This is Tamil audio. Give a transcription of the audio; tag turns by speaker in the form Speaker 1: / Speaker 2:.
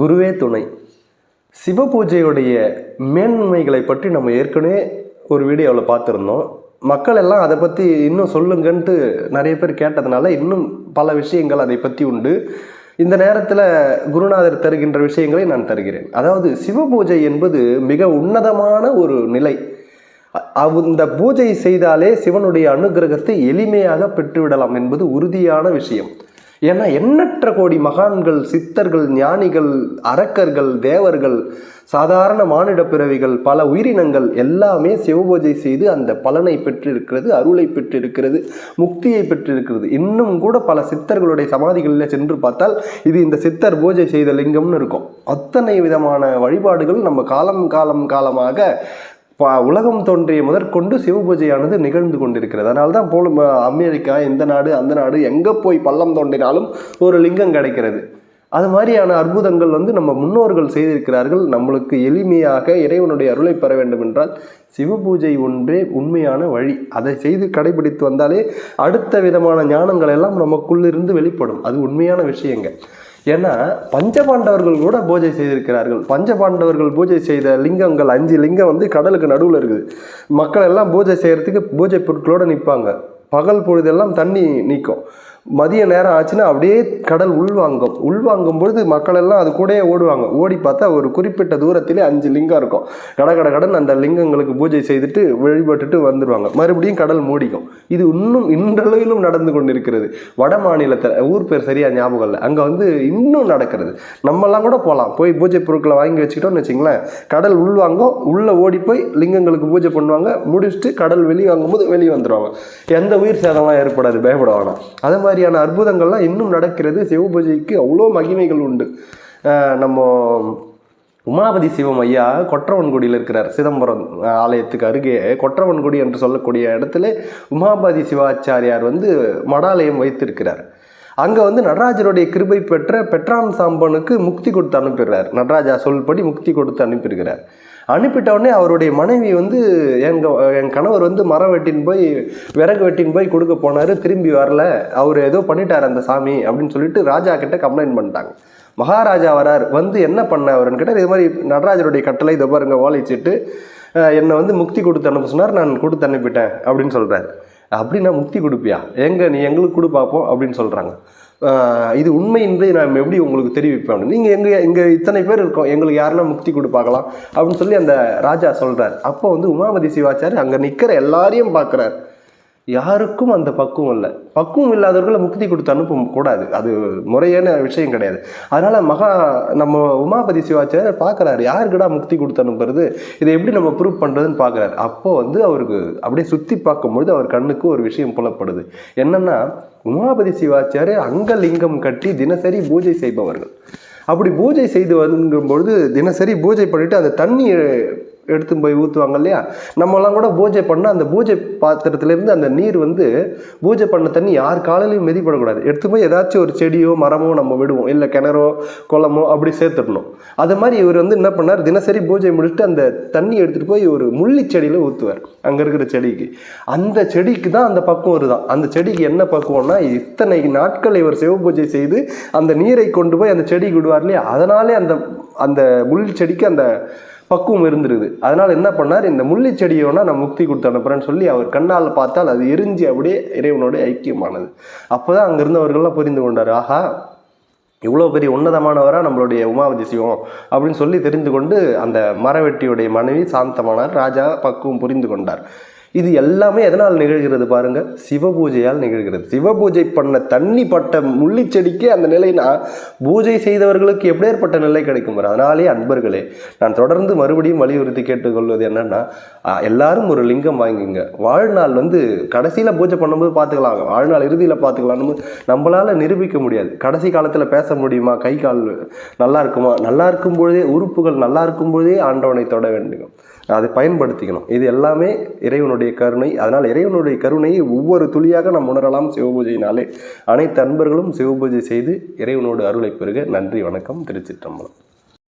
Speaker 1: குருவே துணை. சிவ பூஜையுடைய மேன்மைகளை பற்றி நம்ம ஏற்கனவே ஒரு வீடியோவில் பார்த்துருந்தோம். மக்கள் எல்லாம் அதை பற்றி இன்னும் சொல்லுங்கன்ட்டு நிறைய பேர் கேட்டதுனால இன்னும் பல விஷயங்கள் அதை பற்றி உண்டு. இந்த நேரத்தில் குருநாதர் தருகின்ற விஷயங்களை நான் தருகிறேன். அதாவது சிவ பூஜை என்பது மிக உன்னதமான ஒரு நிலை. அந்த பூஜை செய்தாலே சிவனுடைய அனுகிரகத்தை எளிமையாக பெற்றுவிடலாம் என்பது உறுதியான விஷயம். ஏன்னா எண்ணற்ற கோடி மகான்கள் சித்தர்கள் ஞானிகள் அரக்கர்கள் தேவர்கள் சாதாரண மானிட பிறவிகள் பல உயிரினங்கள் எல்லாமே சிவபூஜை செய்து அந்த பலனை பெற்றிருக்கிறது அருளை பெற்றிருக்கிறது முக்தியை பெற்றிருக்கிறது. இன்னும் கூட பல சித்தர்களுடைய சமாதிகளில் சென்று பார்த்தால் இது இந்த சித்தர் பூஜை செய்த லிங்கம்னு இருக்கும். அத்தனை விதமான வழிபாடுகள் நம்ம காலம் காலம் காலமாக பா உலகம் தோன்றிய முதற்கொண்டு சிவபூஜையானது நிகழ்ந்து கொண்டிருக்கிறது. அதனால தான் போல அமெரிக்கா இந்த நாடு அந்த நாடு எங்கே போய் பள்ளம் தோண்டினாலும் ஒரு லிங்கம் கிடைக்கிறது. அது மாதிரியான அற்புதங்கள் வந்து நம்ம முன்னோர்கள் செய்திருக்கிறார்கள். நம்மளுக்கு எளிமையாக இறைவனுடைய அருளை பெற வேண்டும் என்றால் சிவபூஜை ஒன்றே உண்மையான வழி. அதை செய்து கடைபிடித்து வந்தாலே அடுத்த விதமான ஞானங்கள் எல்லாம் நமக்குள்ளிருந்து வெளிப்படும். அது உண்மையான விஷயங்கள் ஏன்னா பஞ்சபாண்டவர்கள் கூட பூஜை செய்திருக்கிறார்கள். பஞ்சபாண்டவர்கள் பூஜை செய்த லிங்கங்கள் அஞ்சு லிங்கம் வந்து கடலுக்கு நடுவில் இருக்குது. மக்கள் எல்லாம் பூஜை செய்கிறதுக்கு பூஜை பொருட்களோடு நிற்பாங்க. பகல் பொழுதெல்லாம் தண்ணி நீக்கும். மதிய நேரம் ஆச்சுன்னா அப்படியே கடல் உள்வாங்கும். உள்வாங்கும் பொழுது மக்கள் எல்லாம் அது கூடயே ஓடுவாங்க. ஓடி பார்த்தா ஒரு குறிப்பிட்ட தூரத்திலே அஞ்சு லிங்கம் இருக்கும். கட கட கடன் அந்த லிங்கங்களுக்கு பூஜை செய்துட்டு வழிபட்டுட்டு வந்துடுவாங்க மறுபடியும் கடல் மூடிக்கும். இது இன்னும் இன்றளவிலும் நடந்து கொண்டிருக்கிறது. வட மாநிலத்தில் ஊர் பேர் சரியா ஞாபகம் இல்லை. அங்கே வந்து இன்னும் நடக்கிறது. நம்மலாம் கூட போகலாம் போய் பூஜை பொருட்களை வாங்கி வச்சுக்கிட்டோம்னு வச்சிங்களேன். கடல் உள்வாங்கும். உள்ளே ஓடி போய் லிங்கங்களுக்கு பூஜை பண்ணுவாங்க. முடிச்சுட்டு கடல் வெளியே வாங்கும்போது வெளியே வந்துடுவாங்க எந்த உயிர் சேதம்லாம் ஏற்படாது. பயப்பட வேணாம். அதே மாதிரியான அற்புதங்கள்லாம் இன்னும் நடக்கிறது. சிவபூஜைக்கு அவ்வளோ மகிமைகள் உண்டு. நம்ம உமாபதி சிவம் ஐயா கொற்றவன்குடியில் இருக்கிறார். சிதம்பரம் ஆலயத்துக்கு அருகே. கொற்றவன்குடி என்று சொல்லக்கூடிய இடத்துல உமாபதி சிவாச்சாரியார் வந்து மடாலயம் வைத்திருக்கிறார். அங்கே வந்து நடராஜருடைய கிருபை பெற்ற பெட்ரான் சாம்பனுக்கு முக்தி கொடுத்து அனுப்பிடுறார். நடராஜா சொல்படி முக்தி கொடுத்து அனுப்பியிருக்கிறார் அனுப்பிட்ட உடனே அவருடைய மனைவி வந்து எங்கள் என் கணவர் வந்து மரம் வெட்டின்னு போய் விறகு வெட்டின்னு போய் கொடுக்க போனார் திரும்பி வரல. அவர் ஏதோ பண்ணிட்டார் அந்த சாமி அப்படின்னு சொல்லிட்டு ராஜா கிட்ட கம்ப்ளைண்ட் பண்ணிட்டாங்க. மகாராஜா வரார். வந்து என்ன பண்ண அவருன்னு கேட்டால் இது மாதிரி நடராஜருடைய கட்டளை இதை பாருங்க ஓலைச்சிட்டு என்னை வந்து முக்தி கொடுத்து அனுப்ப சொன்னார் நான் கொடுத்து அனுப்பிட்டேன் அப்படின்னு சொல்கிறாரு அப்படின்னா முக்தி கொடுப்பியா? எங்கே நீ எங்களுக்கு கொடு பார்ப்போம் அப்படின்னு சொல்கிறாங்க இது உண்மை என்று நான் எப்படி உங்களுக்கு தெரிவிப்பேன் நீங்கள் எங்கள் இங்கே இத்தனை பேர் இருக்கோம். எங்களுக்கு யாருன்னா முக்தி கொடு பார்க்கலாம் அப்படின்னு சொல்லி அந்த ராஜா சொல்கிறார் அப்போ வந்து உமாபதி சிவாச்சாரி அங்கே நிற்கிற எல்லாரையும் பார்க்குறாரு. யாருக்கும் அந்த பக்குவம் இல்லை. பக்குவம் இல்லாதவர்களை முக்தி கொடுத்து அனுப்ப கூடாது. அது முறையான விஷயம் கிடையாது. அதனால மகா நம்ம உமாபதி சிவாச்சாரியர் பார்க்குறாரு. யாருக்குடா முக்தி கொடுத்து அனுப்புறது? இதை எப்படி நம்ம ப்ரூவ் பண்ணுறதுன்னு பார்க்குறாரு. அப்போ வந்து அவருக்கு அப்படியே சுற்றி பார்க்கும்பொழுது அவர் கண்ணுக்கு ஒரு விஷயம் புலப்படுது. என்னன்னா உமாபதி சிவாச்சாரியர் அங்கலிங்கம் கட்டி தினசரி பூஜை செய்பவர்கள். அப்படி பூஜை செய்து வரும்பொழுது தினசரி பூஜை பண்ணிட்டு அந்த தண்ணி எடுத்து போய் ஊற்றுவாங்க இல்லையா? நம்மலாம் கூட பூஜை பண்ணால் அந்த பூஜை பாத்திரத்துலேருந்து அந்த நீர் வந்து பூஜை பண்ண தண்ணி யார் காலையிலையும் மிதிப்படக்கூடாது. எடுத்து போய் ஏதாச்சும் ஒரு செடியோ மரமோ நம்ம விடுவோம். இல்லை கிணறோ குளமோ அப்படி சேர்த்துடணும். அது மாதிரி இவர் வந்து என்ன பண்ணார்? தினசரி பூஜை முடிச்சுட்டு அந்த தண்ணி எடுத்துகிட்டு போய் ஒரு முள்ளி செடியில் ஊற்றுவார் அங்கே இருக்கிற செடிக்கு. அந்த செடிக்கு தான் அந்த பக்குவம் வருதான். அந்த செடிக்கு என்ன பக்குவம்னா இத்தனை நாட்கள் இவர் சிவபூஜை செய்து அந்த நீரை கொண்டு போய் அந்த செடிக்கு விடுவார் இல்லையா? அதனாலே அந்த அந்த முள் செடிக்கு அந்த பக்குவம் இருந்துருது. அதனால் என்ன பண்ணார் இந்த முள்ளி செடியோனா நான் முக்தி கொடுத்து அனுப்புகிறேன்னு சொல்லி அவர் கண்ணால் பார்த்தால் அது எரிஞ்சு அப்படியே இறைவனோட ஐக்கியமானது. அப்போ தான் அங்கே இருந்தவர்கள்லாம் புரிந்து கொண்டார். ஆஹா இவ்வளோ பெரிய உன்னதமானவராக நம்மளுடைய உமாவதி சிவம் அப்படின்னு சொல்லி தெரிந்து கொண்டு அந்த மரவெட்டியுடைய மனைவி சாந்தமானார். ராஜா பக்குவம் புரிந்து கொண்டார். இது எல்லாமே எதனால் நிகழ்கிறது பாருங்க? சிவபூஜையால் நிகழ்கிறது. சிவ பூஜை பண்ண தண்ணி பட்ட முள்ளிச்செடிக்கே அந்த நிலைனா பூஜை செய்தவர்களுக்கு எப்படியேற்பட்ட நிலை கிடைக்கும் பாரு. அதனாலே அன்பர்களே நான் தொடர்ந்து மறுபடியும் வலியுறுத்தி கேட்டுக்கொள்வது என்னன்னா எல்லாரும் ஒரு லிங்கம் வாங்கிங்க. வாழ்நாள் வந்து கடைசியில் பூஜை பண்ணும்போது பார்த்துக்கலாம். வாழ்நாள் இறுதியில் பார்த்துக்கலாம்னு நம்மளால் நிரூபிக்க முடியாது. கடைசி காலத்தில் பேச முடியுமா? கை கால் நல்லா இருக்குமா? நல்லா இருக்கும் பொழுதே உறுப்புகள் நல்லா இருக்கும் பொழுதே ஆண்டவனை தொட வேண்டும். அதை பயன்படுத்திக்கணும். இது எல்லாமே இறைவனுடைய கருணை. அதனால் இறைவனுடைய கருணையை ஒவ்வொரு துளியாக நாம் உணரலாம் சிவபூஜையினாலே. அனைத்து அன்பர்களும் சிவபூஜை செய்து இறைவனோடு அருளை பெறுக. நன்றி வணக்கம். திருச்சிற்றம்பலம்.